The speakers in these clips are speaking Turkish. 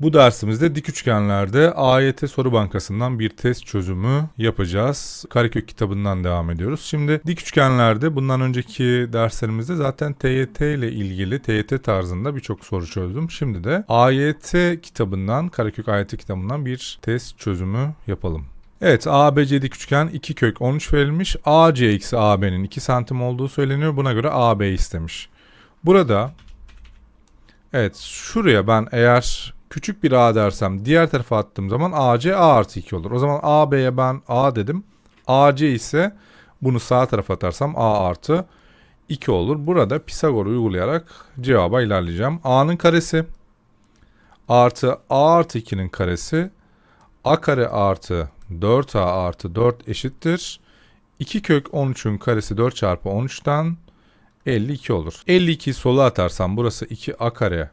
Bu dersimizde dik üçgenlerde AYT soru bankasından bir test çözümü yapacağız. Karekök kitabından devam ediyoruz. Şimdi dik üçgenlerde bundan önceki derslerimizde zaten TYT ile ilgili TYT tarzında birçok soru çözdüm. Şimdi de AYT kitabından, Karekök AYT kitabından bir test çözümü yapalım. Evet ABC dik üçgen 2 kök 13 verilmiş. AC eksi AB'nin 2 santim olduğu söyleniyor. Buna göre AB istemiş. Burada evet şuraya ben eğer küçük bir A dersem diğer tarafa attığım zaman AC A artı 2 olur. O zaman AB'ye ben A dedim. AC ise bunu sağ tarafa atarsam A artı 2 olur. Burada Pisagor uygulayarak cevaba ilerleyeceğim. A'nın karesi artı A artı 2'nin karesi A kare artı 4A artı 4 eşittir. 2 kök 13'ün karesi 4 çarpı 13'ten 52 olur. 52'yi sola atarsam burası 2A kare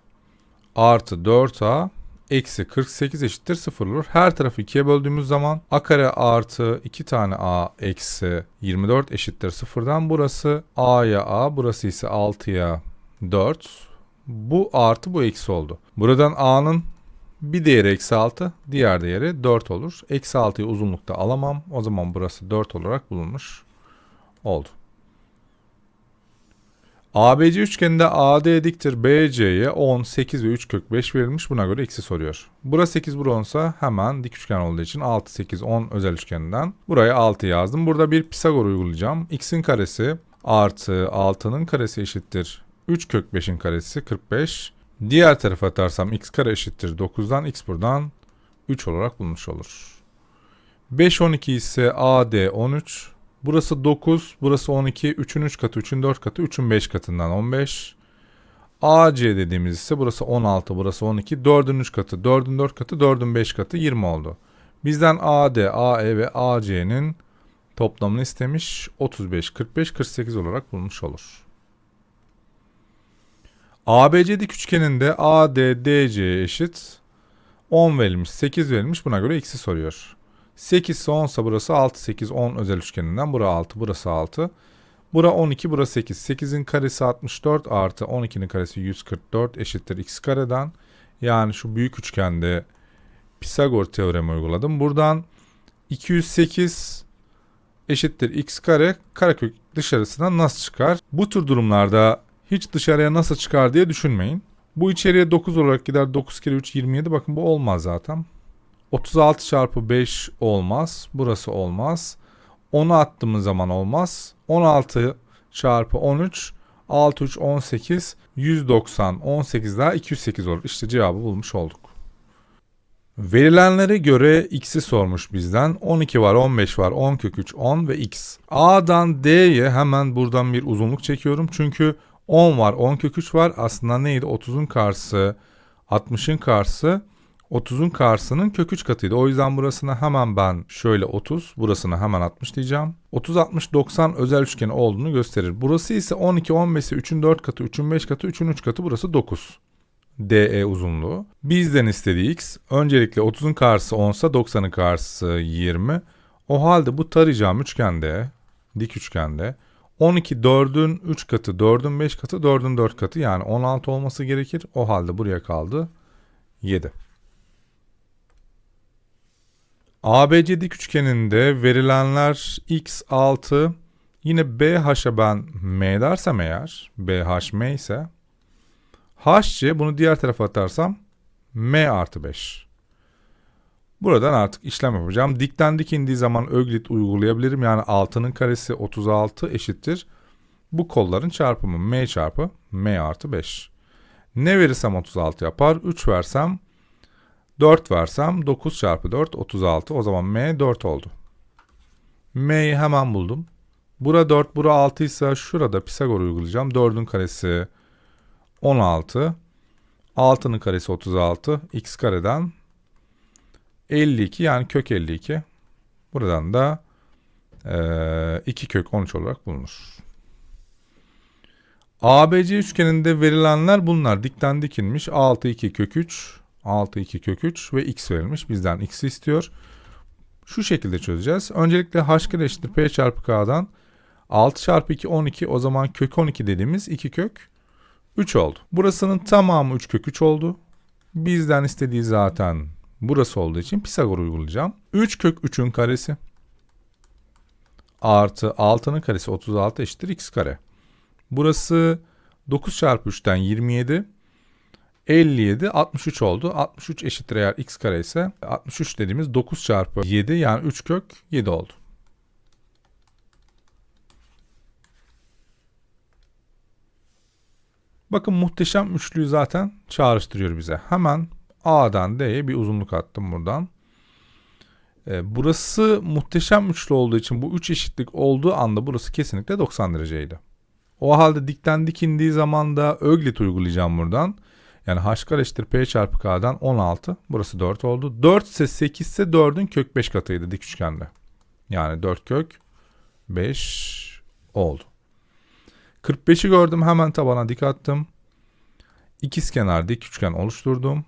artı 4A eksi 48 eşittir 0 olur. Her tarafı 2'ye böldüğümüz zaman A kare artı 2 tane A eksi 24 eşittir 0'dan burası A'ya A burası ise 6'ya 4. Bu artı bu eksi oldu. Buradan A'nın bir değeri eksi 6, diğer değeri 4 olur. Eksi 6'yı uzunlukta alamam. O zaman burası 4 olarak bulunmuş oldu. ABC üçgeninde AD diktir BC'ye 10, 8 ve 3 kök 5 verilmiş. Buna göre x'i soruyor. Burası 8, bura 10 ise hemen dik üçgen olduğu için 6, 8, 10 özel üçgeninden. Buraya 6 yazdım. Burada bir Pisagor uygulayacağım. x'in karesi artı 6'nın karesi eşittir 3 kök 5'in karesi 45. Diğer tarafa atarsam x kare eşittir 9'dan x buradan 3 olarak bulmuş olur. 5 12 ise AD 13. Burası 9, burası 12, 3'ün 3 katı, 3'ün 4 katı, 3'ün 5 katından 15. AC dediğimiz ise burası 16, burası 12, 4'ün 3 katı, 4'ün 4 katı, 4'ün 5 katı 20 oldu. Bizden AD, AE ve AC'nin toplamını istemiş 35, 45, 48 olarak bulmuş olur. ABC dik üçgeninde ADDC eşit 10 verilmiş, 8 verilmiş. Buna göre x'i soruyor. 8 ise 10 ise burası 6, 8, 10 özel üçgeninden. Bura 6, burası 6. Bura 12, burası 8. 8'in karesi 64 artı 12'nin karesi 144 eşittir x kareden. Yani şu büyük üçgende Pisagor teoremi uyguladım. Buradan 208 eşittir x kare karekök dışarısına nasıl çıkar? Bu tür durumlarda hiç dışarıya nasıl çıkar diye düşünmeyin. Bu içeriye 9 olarak gider. 9 kere 3 27. Bakın bu olmaz zaten. 36 çarpı 5 olmaz. Burası olmaz. 10'u attığımız zaman olmaz. 16 çarpı 13 6 3 18 190 18 daha 208 olur. İşte cevabı bulmuş olduk. Verilenlere göre x'i sormuş bizden. 12 var, 15 var, 10 kök 3, 10 ve x. A'dan D'ye hemen buradan bir uzunluk çekiyorum. Çünkü 10 var, 10 kök 3 var. Aslında neydi? 30'un karşısı, 60'ın karşısı, 30'un karşısının kök 3 katıydı. O yüzden burasına hemen ben şöyle 30, burasına hemen 60 diyeceğim. 30, 60, 90 özel üçgeni olduğunu gösterir. Burası ise 12, 15 ise 3'ün 4 katı, 3'ün 5 katı, 3'ün 3 katı burası 9. DE uzunluğu. Bizden istediği x. Öncelikle 30'un karşısı 10 ise 90'ın karşısı 20. O halde bu tarayacağım üçgende, dik üçgende 12 4'ün 3 katı, 4'ün 5 katı, 4'ün 4 katı yani 16 olması gerekir. O halde buraya kaldı 7. ABC dik üçgeninde verilenler x6 yine BH'a ben M dersem eğer BH M ise HC bunu diğer tarafa atarsam M artı 5. Buradan artık işlem yapacağım. Dikten dik indiği zaman Öglit uygulayabilirim. Yani 6'nın karesi 36 eşittir. Bu kolların çarpımı M çarpı M artı 5. Ne verirsem 36 yapar. 3 versem 4 versem 9 çarpı 4 36. O zaman M 4 oldu. M'yi hemen buldum. Bura 4, bura 6 ise şurada Pisagor uygulayacağım. 4'ün karesi 16. 6'nın karesi 36. X kareden 52 yani kök 52. Buradan da e, 2 kök 13 olarak bulunur. ABC üçgeninde verilenler bunlar. Dikten dikilmiş. 6 2 kök 3. 6 2 kök 3 ve x verilmiş. Bizden x istiyor. Şu şekilde çözeceğiz. Öncelikle h kare eşittir p çarpı k'dan 6 çarpı 2 12 o zaman kök 12 dediğimiz 2 kök 3 oldu. Burasının tamamı 3 kök 3 oldu. Bizden istediği zaten burası olduğu için Pisagor uygulayacağım. 3 kök 3'ün karesi artı 6'nın karesi 36 eşittir x kare. Burası 9 çarpı 3'ten 27. 57 63 oldu. 63 eşittir eğer x kare ise 63 dediğimiz 9 çarpı 7 yani 3 kök 7 oldu. Bakın muhteşem üçlüyü zaten çağrıştırıyor bize. Hemen A'dan D'ye bir uzunluk attım buradan. Ee, burası muhteşem üçlü olduğu için bu üç eşitlik olduğu anda burası kesinlikle 90 dereceydi. O halde dikten dik indiği zaman da Öglit uygulayacağım buradan. Yani h kare p çarpı k'dan 16. Burası 4 oldu. 4 ise 8 ise 4'ün kök 5 katıydı dik üçgende. Yani 4 kök 5 oldu. 45'i gördüm hemen tabana dik attım. İkizkenar dik üçgen oluşturdum.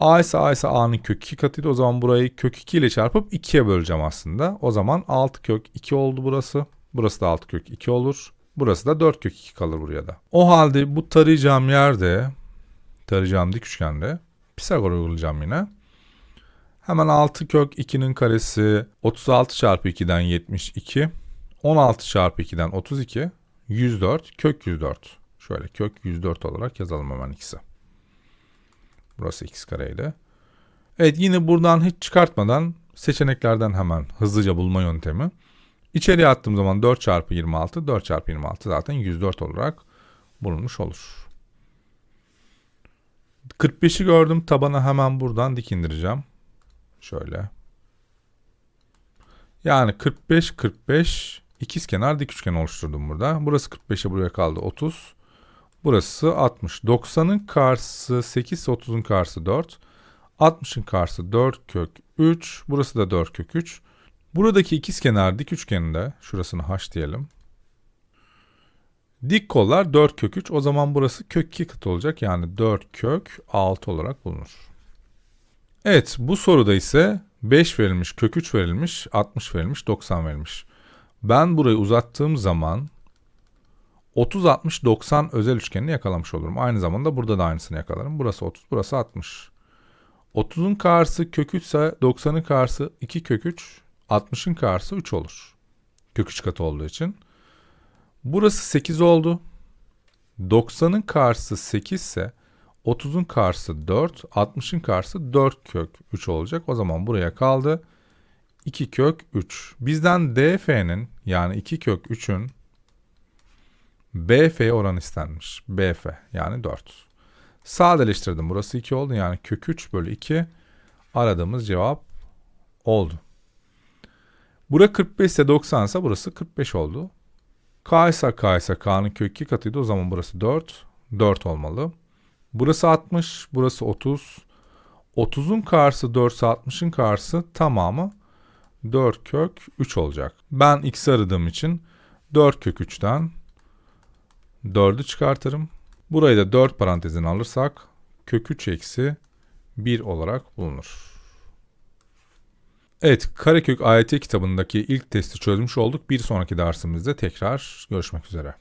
A ise A ise A'nın kök 2 katıydı. O zaman burayı kök 2 ile çarpıp 2'ye böleceğim aslında. O zaman 6 kök 2 oldu burası. Burası da 6 kök 2 olur. Burası da 4 kök 2 kalır buraya da. O halde bu tarayacağım yerde, tarayacağım dik üçgende Pisagor uygulayacağım yine. Hemen 6 kök 2'nin karesi 36 çarpı 2'den 72. 16 çarpı 2'den 32. 104 kök 104. Şöyle kök 104 olarak yazalım hemen ikisi. Burası x kareydi. Evet yine buradan hiç çıkartmadan seçeneklerden hemen hızlıca bulma yöntemi. İçeriye attığım zaman 4 çarpı 26, 4 çarpı 26 zaten 104 olarak bulunmuş olur. 45'i gördüm. Tabana hemen buradan dik indireceğim. Şöyle. Yani 45, 45 ikiz kenar dik üçgen oluşturdum burada. Burası 45'e buraya kaldı 30. Burası 60. 90'ın karşısı 8, 30'un karşısı 4. 60'ın karşısı 4 kök 3. Burası da 4 kök 3. Buradaki ikiz kenar dik üçgeninde şurasını h diyelim. Dik kollar 4 kök 3. O zaman burası kök 2 katı olacak. Yani 4 kök 6 olarak bulunur. Evet bu soruda ise 5 verilmiş, kök 3 verilmiş, 60 verilmiş, 90 verilmiş. Ben burayı uzattığım zaman 30 60 90 özel üçgenini yakalamış olurum. Aynı zamanda burada da aynısını yakalarım. Burası 30, burası 60. 30'un karşısı kök 3 ise 90'ın karşısı 2 kök 3, 60'ın karşısı 3 olur. Kök 3 katı olduğu için. Burası 8 oldu. 90'ın karşısı 8 ise 30'un karşısı 4, 60'ın karşısı 4 kök 3 olacak. O zaman buraya kaldı 2 kök 3. Bizden DF'nin yani 2 kök 3'ün BF oran istenmiş. BF yani 4. Sadeleştirdim. Burası 2 oldu. Yani kök 3 bölü 2 aradığımız cevap oldu. Bura 45 ise 90 ise burası 45 oldu. K ise K ise K'nın kök 2 katıydı. O zaman burası 4. 4 olmalı. Burası 60. Burası 30. 30'un karşısı 4 ise 60'ın karşısı tamamı 4 kök 3 olacak. Ben x aradığım için 4 kök 3'ten 4'ü çıkartırım. Burayı da 4 parantezine alırsak kök 3 eksi 1 olarak bulunur. Evet, Karekök AYT kitabındaki ilk testi çözmüş olduk. Bir sonraki dersimizde tekrar görüşmek üzere.